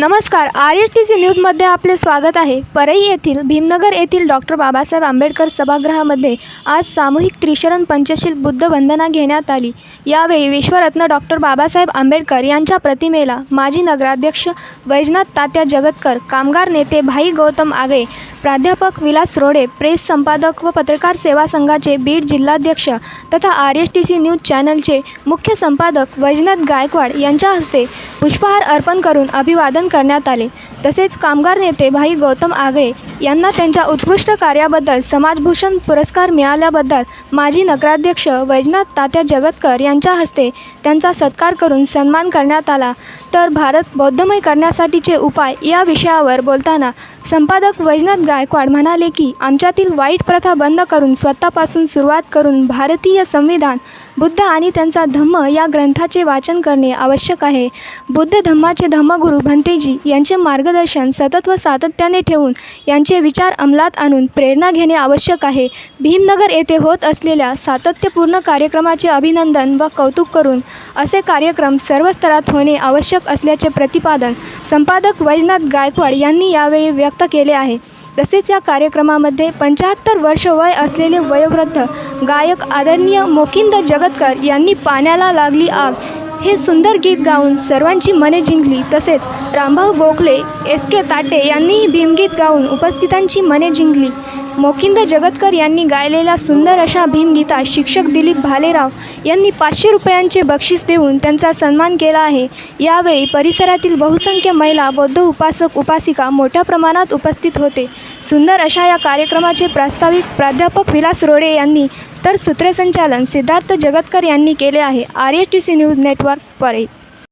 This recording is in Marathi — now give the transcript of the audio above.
नमस्कार आर एस टी सी न्यूजमध्ये आपले स्वागत आहे. परई येथील भीमनगर येथील डॉक्टर बाबासाहेब आंबेडकर सभागृहामध्ये आज सामूहिक त्रिशरण पंचशील बुद्ध वंदना घेण्यात आली. यावेळी विश्वरत्न डॉक्टर बाबासाहेब आंबेडकर यांच्या प्रतिमेला माजी नगराध्यक्ष वैजनाथ तात्या जगतकर कामगार नेते भाई गौतम आगळे प्राध्यापक विलास रोडे प्रेस संपादक व पत्रकार सेवा संघाचे बीड जिल्हाध्यक्ष तथा R S T C news चॅनलचे मुख्य संपादक वैजनाथ गायकवाड यांच्या हस्ते पुष्पहार अर्पण करून अभिवादन करण्यात आले. तसेच कामगार नेते भाई गौतम आगळे यांना त्यांच्या उत्कृष्ट कार्याबद्दल समाजभूषण पुरस्कार मिळाल्याबद्दल माजी नगराध्यक्ष वैजनाथ तात्या जगतकर यांच्या हस्ते त्यांचा सत्कार करून सन्मान करण्यात आला. तर भारत बौद्धमय करण्यासाठीचे उपाय या विषयावर बोलताना संपादक वैजनाथ गायकवाड म्हणाले की आमच्यातील वाईट प्रथा बंद करून स्वतःपासून सुरुवात करून भारतीय संविधान बुद्ध आणि त्यांचा धम्म या ग्रंथाचे वाचन करणे आवश्यक आहे. बुद्ध धम्माचे धम्मगुरू भंतेजी यांचे मार्गदर्शन सतत व सातत्याने ठेवून यांचे विचार अंमलात आणून प्रेरणा घेणे आवश्यक आहे. भीमनगर येथे होत असलेल्या सातत्यपूर्ण कार्यक्रमाचे अभिनंदन व कौतुक करून असे कार्यक्रम सर्व स्तरात होणे आवश्यक असल्याचे प्रतिपादन संपादक वैजनाथ गायकवाड यांनी यावेळी व्यक्त केले आहे. तसेच या कार्यक्रमामध्ये पंच्याहत्तर वर्ष वय असलेले वयोवृद्ध गायक आदरणीय मोकिंद जगतकर यांनी पाण्याला लागली आग. हे सुंदर गीत गाऊन सर्वांची मने जिंकली. तसेच रामभाऊ गोखले एस के ताटे यांनीही भीमगीत गाऊन उपस्थितांची मने जिंकली. मोकिंद जगतकर यांनी गायलेल्या सुंदर अशा भीमगीतात शिक्षक दिलीप भालेराव यांनी पाचशे रुपयांचे बक्षीस देऊन त्यांचा सन्मान केला आहे. यावेळी परिसरातील बहुसंख्य महिला बौद्ध उपासक उपासिका मोठ्या प्रमाणात उपस्थित होते. सुंदर अशा या कार्यक्रमाचे प्रास्ताविक प्राध्यापक विलास रोडे यांनी तर सूत्रसंचालन सिद्धार्थ जगतकर यांनी केले आहे. R S T C news network परे